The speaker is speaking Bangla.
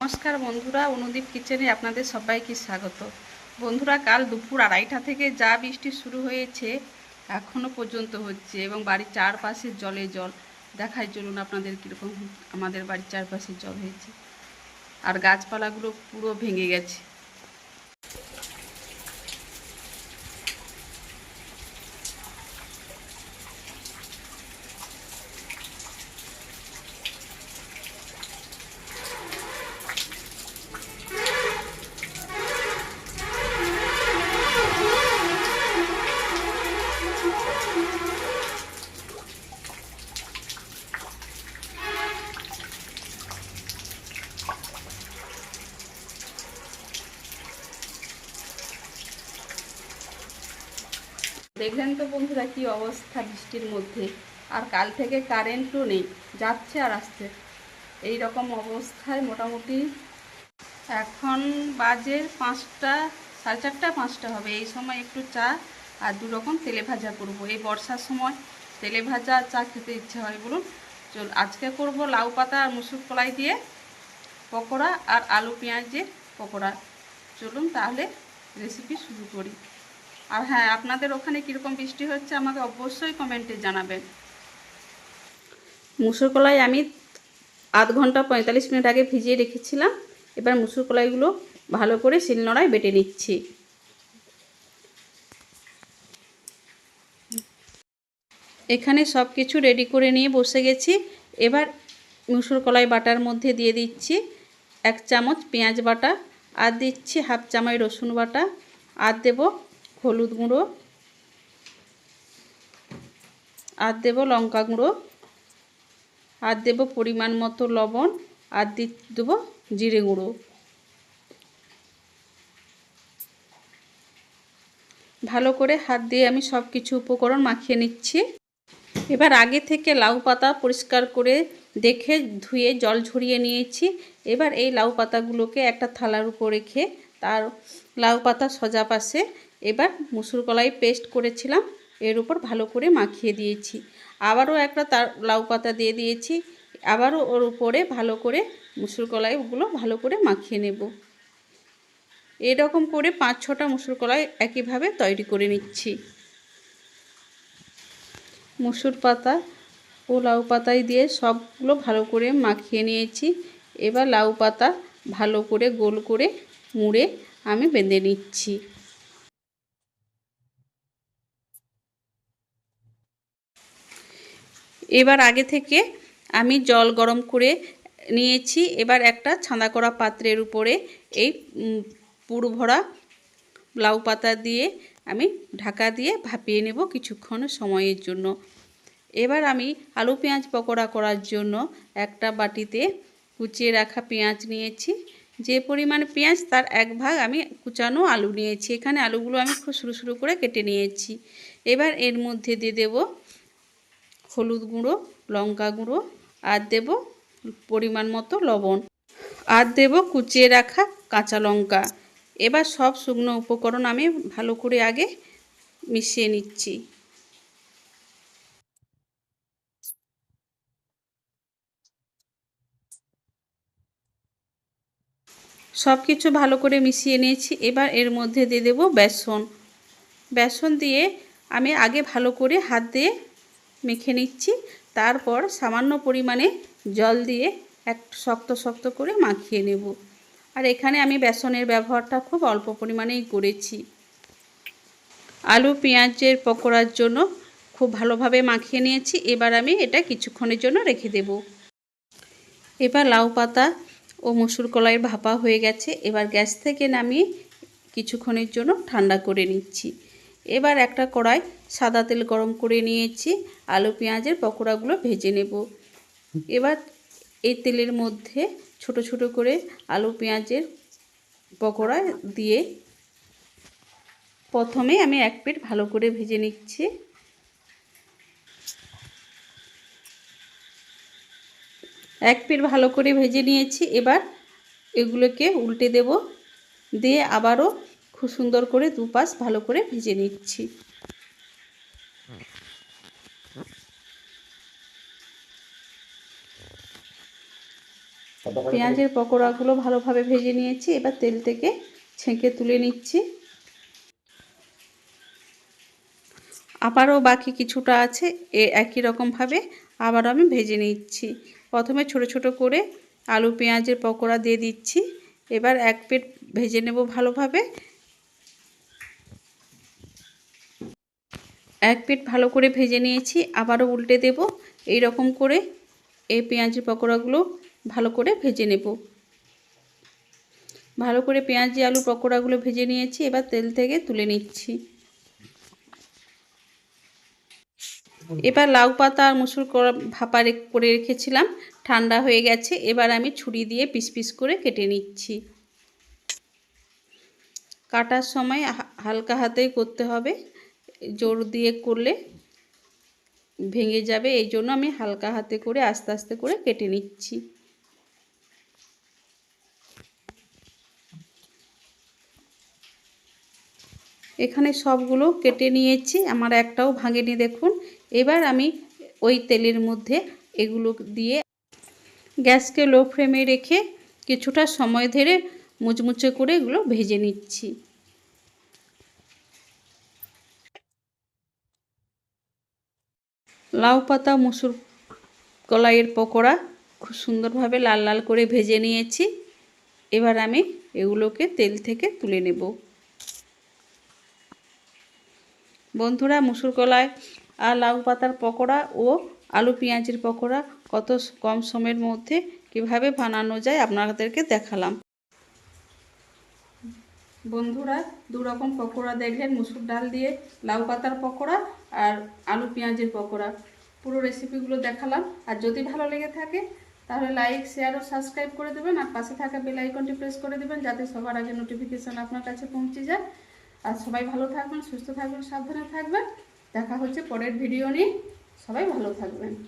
নমস্কার বন্ধুরা, অনুদীপ কিচেনে আপনাদের সবাইকে স্বাগত। বন্ধুরা, কাল দুপুর আড়াইটা থেকে যা বৃষ্টি শুরু হয়েছে এখনও পর্যন্ত হচ্ছে এবং বাড়ির চারপাশে জলে জল। দেখাই চলুন আপনাদের কীরকম আমাদের বাড়ির চারপাশে জল হয়েছে। আর গাছপালাগুলো পুরো ভেঙে গেছে। দেখলেন তো বন্ধুরা কি অবস্থা বৃষ্টির মধ্যে? আর কাল থেকে কারেন্টও নেই, যাচ্ছে আর আসছে। এই রকম অবস্থায় মোটামুটি এখন বাজে পাঁচটা, সাড়ে চারটা, পাঁচটা হবে। এই সময় একটু চা আর দু রকম তেলে ভাজা করব। এই বর্ষার সময় তেলে ভাজা আর চা খেতে ইচ্ছে হয়, বলুন। চল, আজকে করব লাউ পাতা আর মুসুর কলাই দিয়ে পকোড়া আর আলু পেঁয়াজের পকোড়া। চলুন তাহলে রেসিপি শুরু করি। আর হ্যাঁ আপনাদের ওখানে কীরকম বৃষ্টি হচ্ছে আমাকে অবশ্যই কমেন্টে জানাবেন। মুসুর কলাই আমি আধ ঘণ্টা পঁয়তাল্লিশ মিনিট আগে ভিজিয়ে রেখেছিলাম। এবার মুসুর কলাইগুলো ভালো করে শিলনোড়ায় বেটে নিচ্ছি। এখানে সব কিছু রেডি করে নিয়ে বসে গেছি। এবার মুসুর কলাই বাটার মধ্যে দিয়ে দিচ্ছি এক চামচ পেঁয়াজ বাটা, আর দিচ্ছি হাফ চামচ রসুন বাটা, আর দেবো হলুদ গুঁড়ো। আর দেব লঙ্কা গুঁড়ো। আর দেব পরিমাণ মতো লবণ। আর দি, দেবো জিরে গুঁড়ো। ভালো করে হাত দিয়ে আমি সব কিছু উপকরণ মাখিয়ে নিচ্ছি। এবার আগে থেকে লাউ পাতা পরিষ্কার করে দেখে ধুয়ে জল ঝরিয়ে নিয়েছি। এবার এই লাউ পাতাগুলোকে একটা থালার উপর রেখে তার লাউ পাতা সজা পাশে এবার মুসুর কলাই পেস্ট করেছিলাম, এর উপর ভালো করে মাখিয়ে দিয়েছি। আবারও একটা তার লাউ পাতা দিয়ে দিয়েছি, আবারও ওর উপরে ভালো করে মুসুর কলাইগুলো ভালো করে মাখিয়ে নেব। এরকম করে পাঁচ ছটা মুসুর কলাই একইভাবে তৈরি করে নিচ্ছি। মুসুর পাতা ও লাউ পাতায় দিয়ে সবগুলো ভালো করে মাখিয়ে নিয়েছি। এবার লাউ পাতা ভালো করে গোল করে মুড়ে আমি বেঁধে নিচ্ছি। এবার আগে থেকে আমি জল গরম করে নিয়েছি। এবার একটা ছাঁদা করা পাত্রের উপরে এই পুরো ভরা লাউ পাতা দিয়ে আমি ঢাকা দিয়ে ভাপিয়ে নেব কিছুক্ষণ সময়ের জন্য। এবার আমি আলু পেঁয়াজ পকোড়া করার জন্য একটা বাটিতে কুচিয়ে রাখা পেঁয়াজ নিয়েছি। যে পরিমাণ পেঁয়াজ তার এক ভাগ আমি কুচানো আলু নিয়েছি। এখানে আলুগুলো আমি খুব সরু সরু করে কেটে নিয়েছি। এবার এর মধ্যে দিয়ে দেব হলুদ গুঁড়ো, লঙ্কা গুঁড়ো, আর দেব পরিমাণ মতো লবণ। আর দেব কুচিয়ে রাখা কাঁচা লঙ্কা। এবার সব শুকনো উপকরণ আমি ভালো করে আগে মিশিয়ে নিচ্ছি। সব কিছু ভালো করে মিশিয়ে নিয়েছি। এবার এর মধ্যে দিয়ে দেবো বেসন। বেসন দিয়ে আমি আগে ভালো করে হাত দিয়ে মেখে নিচ্ছি। তারপর সামান্য পরিমাণে জল দিয়ে এক শক্ত শক্ত করে মাখিয়ে নেব। আর এখানে আমি বেসনের ব্যবহারটা খুব অল্প পরিমাণেই করেছি। আলু, পেঁয়াজের পকোড়ার জন্য খুব ভালোভাবে মাখিয়ে নিয়েছি। এবার আমি এটা কিছুক্ষণের জন্য রেখে দেব। এবার লাউ পাতা ও মসুর কলাইয়ের ভাপা হয়ে গেছে। এবার গ্যাস থেকে নামিয়ে কিছুক্ষণের জন্য ঠান্ডা করে নিচ্ছি। এবার একটা কড়াই সাদা তেল গরম করে নিয়েছি, আলু, পেঁয়াজের পকোড়াগুলো ভেজে নেব। এবার এই তেলের মধ্যে ছোট ছোট করে আলু, পেঁয়াজের পকোড়া দিয়ে প্রথমে আমি এক প্লেট ভালো করে ভেজে নিচ্ছি। এক প্লেট ভালো করে ভেজে নিয়েছি, এবার এগুলোকে উল্টে দেব। দিয়ে আবারও খুব সুন্দর করে দুপাশ ভালো করে ভেজে নিচ্ছি। পেঁয়াজের পকোড়াগুলো ভালোভাবে ভেজে নিয়েছি, এবার তেল থেকে ছেঁকে তুলে নিচ্ছি। আবারও বাকি কিছুটা আছে, এ একই রকমভাবে আবারও আমি ভেজে নিচ্ছি। প্রথমে ছোট ছোট করে আলু পেঁয়াজের পকোড়া দিয়ে দিচ্ছি, এবার এক প্লেট ভেজে নেব ভালোভাবে। এক প্লেট ভালো করে ভেজে নিয়েছি, আবারও উল্টে দেব। এই রকম করে এই পেঁয়াজের পকোড়াগুলো ভালো করে ভেজে নেব। ভালো করে পেঁয়াজি আলু পকোড়াগুলো ভেজে নিয়েছি, এবার তেল থেকে তুলে নিচ্ছি। এবার লাউ পাতা আর মুসুর ভাপা করে রেখেছিলাম, ঠান্ডা হয়ে গেছে, এবার আমি ছুরি দিয়ে পিস পিস করে কেটে নিচ্ছি। কাটার সময় হালকা হাতেই করতে হবে। জোর দিয়ে করলে ভেঙে যাবে, এই জন্য আমি হালকা হাতে করে আস্তে আস্তে করে কেটে নিচ্ছি। এখানে সবগুলো কেটে নিয়েছি, আমার একটাও ভাঙেনি দেখুন। এবার আমি ওই তেলের মধ্যে এগুলো দিয়ে গ্যাসকে লো ফ্লেমে রেখে কিছুটা সময় ধরে মুচমুচে করে এগুলো ভেজে নিচ্ছি। লাউ পাতা, মুসুর কলাইয়ের পকোড়া খুব সুন্দরভাবে লাল লাল করে ভেজে নিয়েছি। এবার আমি এগুলোকে তেল থেকে তুলে নেব। বন্ধুরা, মুসুর কলাই আর লাউ পাতার পকোড়া ও আলু পেঁয়াজের পকোড়া কত কম সময়ের মধ্যে কীভাবে বানানো যায় আপনাদেরকে দেখালাম। বন্ধুরা দু রকম পকোড়া দেখলেন মুসুর ডাল দিয়ে লাউ পাতার পকোড়া আর আলু পেঁয়াজের পকোড়া। পুরো রেসিপিগুলো দেখালাম। আর যদি ভালো লেগে থাকে, তাহলে লাইক শেয়ার ও সাবস্ক্রাইব করে দেবেন। আর পাশে থাকা বেল আইকনটি প্রেস করে দেবেন, যাতে সবার আগে নোটিফিকেশন আপনার কাছে পৌঁছে যায়। আর সবাই ভালো থাকবেন, সুস্থ থাকবেন, সাবধানে থাকবেন। দেখা হচ্ছে পরের ভিডিও নিয়ে। সবাই ভালো থাকবেন।